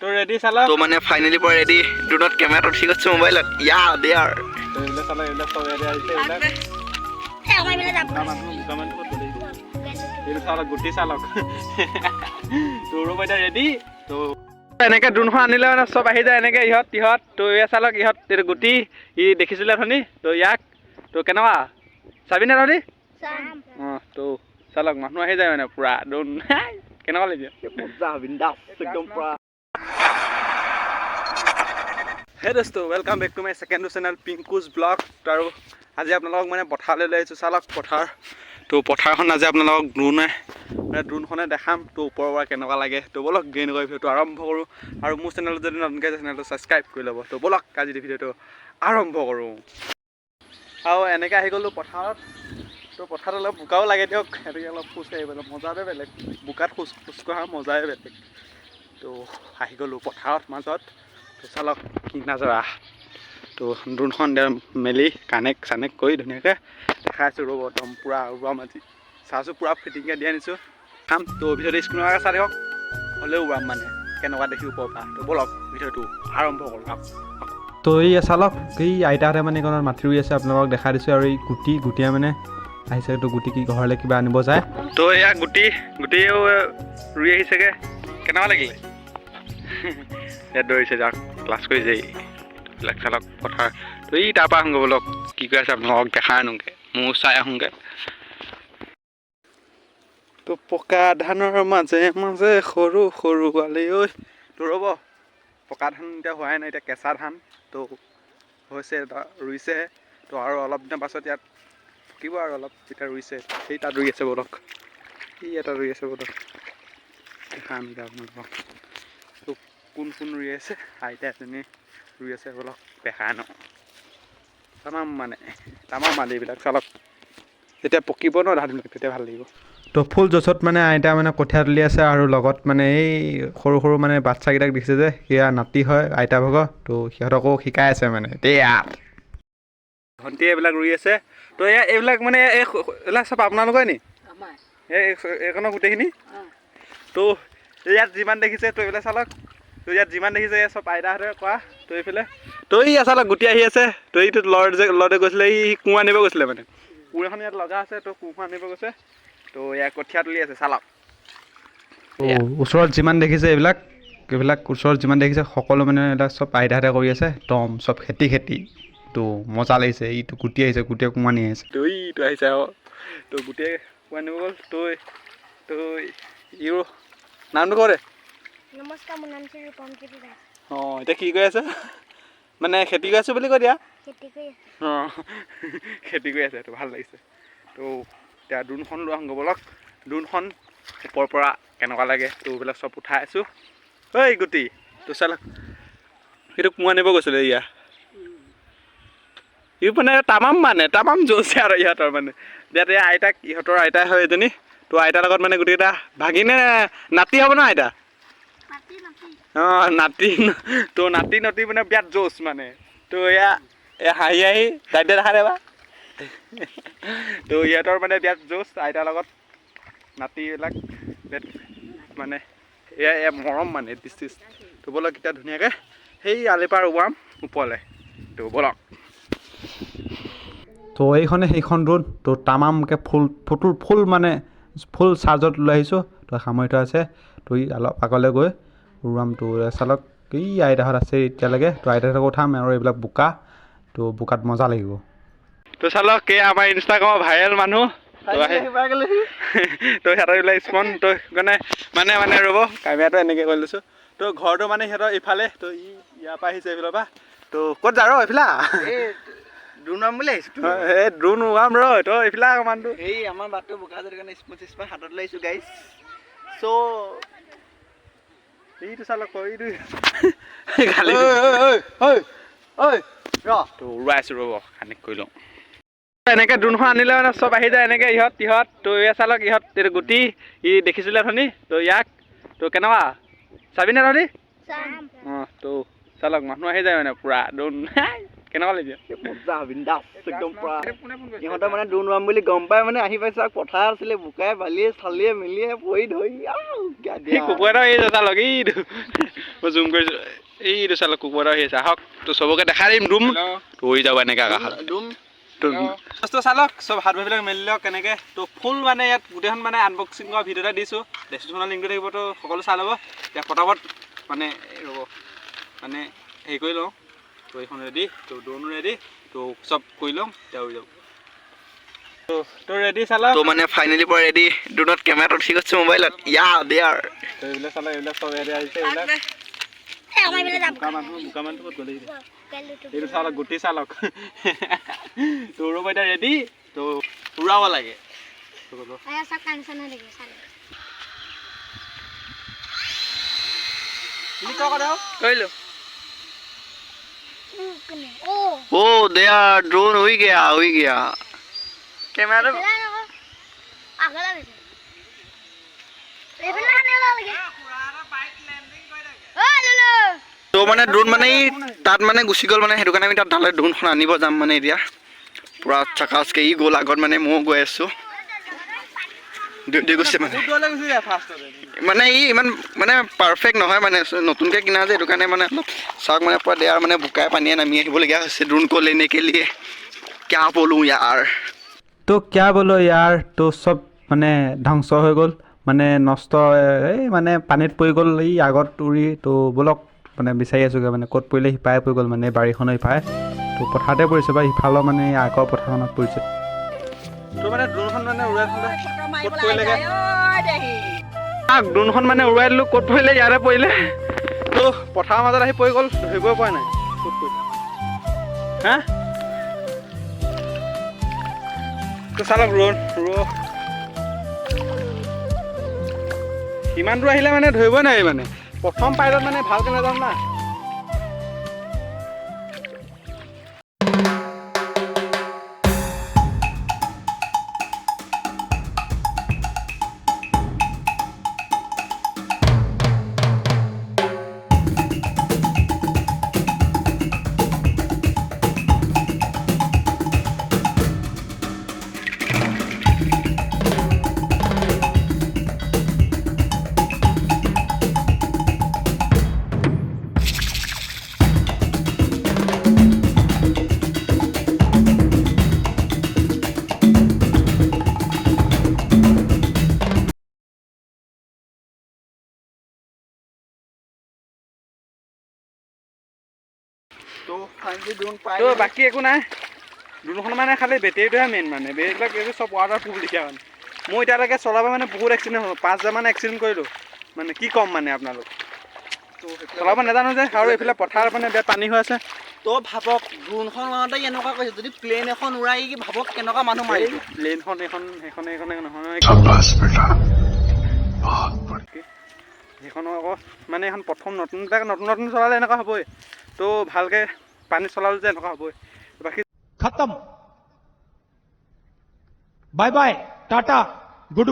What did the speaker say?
তোৰ ৰেডি চালা? তো মানে ফাইনেলি পৰা ৰেডি ড্ৰোনত কেমেৰাটো ঠিক আছে মোবাইলত ইয়া দেয়াৰ তো। এইবিলাক চালা এইবিলাক চব ৰেডি আহিছে এইবিলাক। দুটা মানুহ দুটা মানুহ ক'ত গ'লে? এইটো চালক গুটি চালক তো এনেকে ড্ৰোনখন আনিলে মানে চব আহি যায় এনেকে ইহঁত ইহঁত তো এয়া চালক ইহঁত এইটো গুটি ই দেখিছিলে ধনী তো ইয়াক তো কেনেকুৱা? চাবিনে ধনী? অঁ তো চালক মানুহ আহি যায় মানে পূৰা ড্ৰোন কেনেকুৱা লাগিছে? হে দোস্ত welcome back to my second channel Pinku's blog আৰু আজি আপোনালোকক মানে পথাৰলৈ লৈ আহিছোঁ চালক পথাৰ। তো পথাৰখন আজি আপোনালোকক ড্ৰোনে মানে ড্ৰোনখনে দেখাম। তো ওপৰৰ পৰা কেনেকুৱা লাগে তো ব'লক গেইন কৰি ভিডিঅ'টো আৰম্ভ কৰোঁ। আৰু মোৰ চেনেলত যদি নতুনকৈ চেনেলটো ছাবস্ক্ৰাইব কৰি ল'ব। তো ব'লক আজি ভিডিঅ'টো আৰম্ভ কৰোঁ। আৰু এনেকৈ আহি গ'লোঁ পথাৰত। তো পথাৰত অলপ বোকাও লাগে দিয়ক। সেনেকৈ অলপ খোজ কাঢ়িবলৈ মজাটোৱে বেলেগ। বোকাত খোজ খোজ কঢ়া মজাই বেলেগ। তো আহি গ'লোঁ পথাৰত মাজত। চালক কি নাজৰা তো ড্ৰোনখন মেলি কানেক্ট চানেক্ট কৰি ধুনীয়াকৈ দেখাই আছোঁ ৰ'ব একদম পূৰা উৰুৱাম আজি চাইছোঁ পূৰা ফিটিংকৈ দি আনিছোঁ। খাম তো ভিডিঅ'টো স্ক্ৰীণৰ চাই দিয়ক হ'লেও উৰাম মানে কেনেকুৱা দেখি ওপৰৰ পৰা। তো ব'লক ভিডিঅ'টো আৰম্ভ কৰোঁ তো এই চালক এই আইতাহঁতে মানে এইকণত মাটি ৰুই আছে আপোনালোকক দেখাই দিছোঁ আৰু এই গুটি গুটিয়ে মানে আহিছে তো গুটি কি ঘৰলৈ কিবা আনিব যায়। তো এয়া গুটি গুটিও ৰুই আহিছেগৈ। কেনেকুৱা লাগিলে? ইয়াত দৌৰিছে যাওক। ক্লাছ কৰিছে এইবিলাক চালক পথাৰ তো ই তাৰপৰা আহোঁগৈ ব'লক কি কৰি আছে? আপোনালোকক দেখাই আনোগৈ। ময়ো চাই আহোঁগৈ। তো পকা ধানৰ মাজে মাজে সৰু সৰু আলি ঐ। তো ৰ'ব, পকা ধান এতিয়া হোৱাই নাই, এতিয়া কেঁচা ধান। তো হৈছে ৰুইছেহে তো আৰু অলপ দিনৰ পাছত ইয়াত পকিব আৰু অলপ এতিয়া ৰুইছে। সেই তাত ৰুই আছে বলক। সি এটা ৰুই আছে বলক। দেখা আমি আপোনালোকক। কোন কোন ৰুই আছে? আইতা এজনী ৰুই আছে বলক দেখা ন। তামাম মানে তামাম মালি এইবিলাক। চালক যেতিয়া পকিব ন ধানবিলাক তেতিয়া ভালো লাগিব। তো ফুল জছত মানে আইতা মানে কঠীয়া তুলি আছে আৰু লগত মানে এই সৰু সৰু মানে বাচ্ছাকেইটাক দেখিছে যে সেয়া নাতি হয় আইতা ভাগৰ। তো সিহঁতকো শিকাই আছে মানে দেয়া। ভণ্টি এইবিলাক ৰুই আছে। তো এয়া এইবিলাক মানে এইবিলাক চব আপোনালোকৰে নি? এই এই- এইখনৰ গোটেইখিনি? তো ইয়াত যিমান দেখিছে তো এইবিলাক চালক। তো ইয়াত যিমান দেখিছে চব আইতাহঁতে কৰা তো এইফালে তো এই চালক গুটি আহি আছে তো এইটো ল'ৰা যে ল'ৰাটোৱে গৈছিলে এই কোৰ আনিব গৈছিলে মানে। কোৰ এখন ইয়াত লগা আছে তো কোৰখন আনিব গৈছে তো এয়া কঠীয়া তুলি আছে চালক তো ওচৰত যিমান দেখিছে এইবিলাক এইবিলাক ওচৰত যিমান দেখিছে সকলো মানে এইবিলাক চব আইতাহঁতে কৰি আছে একদম চব খেতি খেতি। তো মজা লাগিছে এইটো গুটি আহিছে গুটিয়ে কোমানি আহিছে তো এইটো আহিছে আকৌ তো গোটেই কোৰ আনিব গ'ল তো তো ইউ নামটো কৰে নমস্কাৰ মোৰ নাম শ্ৰী ৰূপম জ্যোতি দাস। অঁ এতিয়া কি কৰি আছে? মানে খেতি কৰি আছোঁ বুলি কৈ দিয়া? খেতি কৰি আছোঁ। অঁ খেতি কৰি আছে ভালো লাগিছে। তো এতিয়া ড্ৰোনখন লৈ আহোঁ ব'লক। ড্ৰোনখন ওপৰৰ পৰা কেনেকুৱা লাগে তো এইবিলাক চব উঠাই আছোঁ। ঐ গুটি তো চালক সেইটো কোৰ আনিব গৈছিলে ইয়া ই মানে তামাম মানে তামাম জোৰছে আৰু ইহঁতৰ মানে। ইয়াত আইতাক ইহঁতৰ আইতাই হয় এজনী। তো আইতাৰ লগত মানে গোটেইকেইটা ভাগিনে নাতি হ'ব ন আইতা? নাতি তো নাতি নতি মানে বিৰাট জোচ মানে। তো এয়া এয়া হাঁহি হাঁহি দাইতে দেখা দেবা তো ইহঁতৰ মানে বিৰাট জোচ আইতাৰ লগত নাতিবিলাক মানে এয়া এয়া মৰম মানে দিছ দিছ। তো ব'লক এতিয়া ধুনীয়াকৈ সেই আলিৰ পৰা উবাম ওপৰলৈ। তো ব'লক। তো এইখনে সেইখন ড্ৰোন তো তামামকৈ ফুল ফুল ফুল মানে ফুল চাৰ্জত লৈ আহিছোঁ। তো সামৰি থোৱা আছে। তো অলপ আগলৈ গৈ। উৰুৱাম চালক এই আইতাহঁত আছে এতিয়ালৈকে? তো আইতাহঁতকো উঠাম আৰু এইবিলাক বোকা তো বোকাত মজা লাগিব। তো চালক এই আমাৰ ইনষ্টাগ্ৰামৰ ভাইৰেল মানুহ তো সিহঁতৰ এইবিলাক স্পন তো সেইকাৰণে মানে মানে ৰ'ব কামিয়াটো এনেকৈ কৰি লৈছোঁ। তো ঘৰটো মানে সিহঁতৰ ইফালে তো ই ইয়াৰ পৰা আহিছে এইফালৰ পৰা। তো ক'ত যা ৰ এইফালে। ড্ৰোনাম বুলি আহিছোঁ এই দ্ৰোণ উৰাম ৰ তই এইফালে মানুহটো এই আমাৰ বাটটো বোকা যদি কাৰণে স্পন চিস্পন হাতত লৈ আহিছোঁ গাইছ চ' এইটো চালক ক, এইটো খালি উৰুৱাই আছোঁ ৰ'ব কানেক্ট কৰি লওঁ এনেকৈ ড্ৰোনখন আনিলে মানে চব আহি যায় এনেকৈ ইহঁত ইহঁত তো এয়া চালক ইহঁত এইটো গুটি ই দেখিছিলে ধনী তো ইয়াক তো কেনেকুৱা চাবিনে ধনী অঁ তো চালক মানুহ আহি যায় মানে পূৰা ড্ৰোণ কেনেকুৱা লাগিছে? মজা বিন্দাছ একদম পুৰা। ইহঁতে মানে ড্ৰোন উৰাম বুলি গম পাই মানে আহি পাইছে আৰু পথাৰ আছিলে বোকাই বালিয়ে চালিয়ে মেলিয়ে পৰি ধৰি গা এই দিয়া। কুকুৰ এটা এই চালক। এইটো। মই জুম কৰিছোঁ। এইটো চালক কুকুৰ এটা আহি আছে। আহক তো চবকে দেখাই দিম। ডুম উৰি যাব এনেকৈ আকাশত ডুম বস্তু চালক চব হাত ভৰিবিলাক মেলি লওক কেনেকৈ তো ফুল মানে ইয়াত গোটেইখন মানে আনবক্সিং কৰা ভিডিঅ' এটা দিছোঁ। ডেছক্ৰিপশ্যনৰ লিংকটো থাকিব তো সকলো চাই ল'ব। এতিয়া পটাপট মানে এই ৰ'ব মানে হেৰি কৰি লওঁ। তো এইখন ৰেডি তো ড্ৰোনো ৰেডি তো চব কৰি এতিয়া উৰি যাব তো তো ৰেডি চালক তো মানে ফাইনেলি পৰা ৰেডি ড্ৰোনত কেমেৰাটো ঠিক আছে মোবাইলত ইয়া দেয়াৰ তো। এইবিলাক চালক এইবিলাক চব ৰেডি আহিছে এইবিলাক। এইটো। চালক গুটি চালক তো ৰ'ব এতিয়া ৰেডি তো উৰাব লাগে। চালে কৰিলোঁ ओ देयर ड्रोन उड़ गया उड़ गया कैमरा এইফালে আন আকৌ। আগলৈ গৈছে এইফালে আনিব লাগে অ' লুলু তো মানে ড্ৰোন মানে ই তাত মানে গুচি গ'ল মানে সেইটো কাৰণে আমি তাত তালৈ ড্ৰোনখন আনিব যাম মানে এতিয়া পূৰা চাকাচকে ই গ'ল আগত মানে ময়ো গৈ আছোঁ গৈছে মানে। ই ইমান মানে পাৰফেক্ট নহয় মানে নতুনকৈ কিনা যে সেইটো কাৰণে মানে অলপ চাওক মানে পূৰা দেয়াৰ মানে বোকাই পানীয়ে নামি আহিবলগীয়া হৈছে। ড্ৰোন ক'ল এনেকৈ লিয়ে কিয়া বলো ইয়াৰ? তো কিয়া বোলো ইয়াৰ? তো চব মানে ধ্বংস হৈ গ'ল। মানে নষ্ট এই মানে পানীত পৰি গ'ল। এই আগত উৰি তো ব'লক মানে বিচাৰি আছোগৈ মানে ক'ত পৰিলে সিপাৰে পৰি গ'ল মানে বাৰীখনৰ সিপাৰে। তো পথাৰতে পৰিছে বা সিফালৰ মানে আগৰ পথাৰখনত পৰিছে। মানে ড্ৰোনখন মানে উৰাই থ'লে ক'ত পৰিলেগে আহ, ড্ৰোনখন মানে উৰাই দিলোঁ ক'ত পৰিলে ইয়াতে পৰিলে। তো পথাৰৰ মাজত আহি পৰি গ'ল ধৰিবই পৰা নাই ক'ত পৰিলে। হা? তো চালক ৰ ৰ। ইমান দূৰ আহিলে মানে ধৰিবই নোৱাৰি মানে। প্ৰথম পাইলত মানে ভালকৈ নাজানো না। তো বাকী একো নাই। ড্ৰোনখন মানে খালি বেটেৰীটোহে মেইন মানে। বেটেৰীবিলাক এইটো চব ৱাটাৰ প্ৰুফ লিখা মানে মই এতিয়ালৈকে চলাব মানে বহুত এক্সিডেণ্ট হ'ল। পাঁচ হাজাৰমান এক্সিডেণ্ট কৰিলোঁ। মানে কি ক'ম মানে আপোনালোক? চলাব নাজানো যে। আৰু এইফালে পথাৰ মানে বেয়া পানী হৈ আছে। তো ভাবক ড্ৰোনখন মাৰোঁতে এনেকুৱা কৈছে। যদি প্লেন এখন উৰাই কি ভাবক কেনেকুৱা মানুহ মাৰিব? প্লেনখন এইখন সেইখন এইখন নহয় সেইখনো আকৌ মানে এখন প্ৰথম নতুন নতুন নতুন চলালে এনেকুৱা হ'বই। তো ভালকে পানী চলালে যে এনেকুৱা হ'বই। বাকী খতম। Bye bye tata.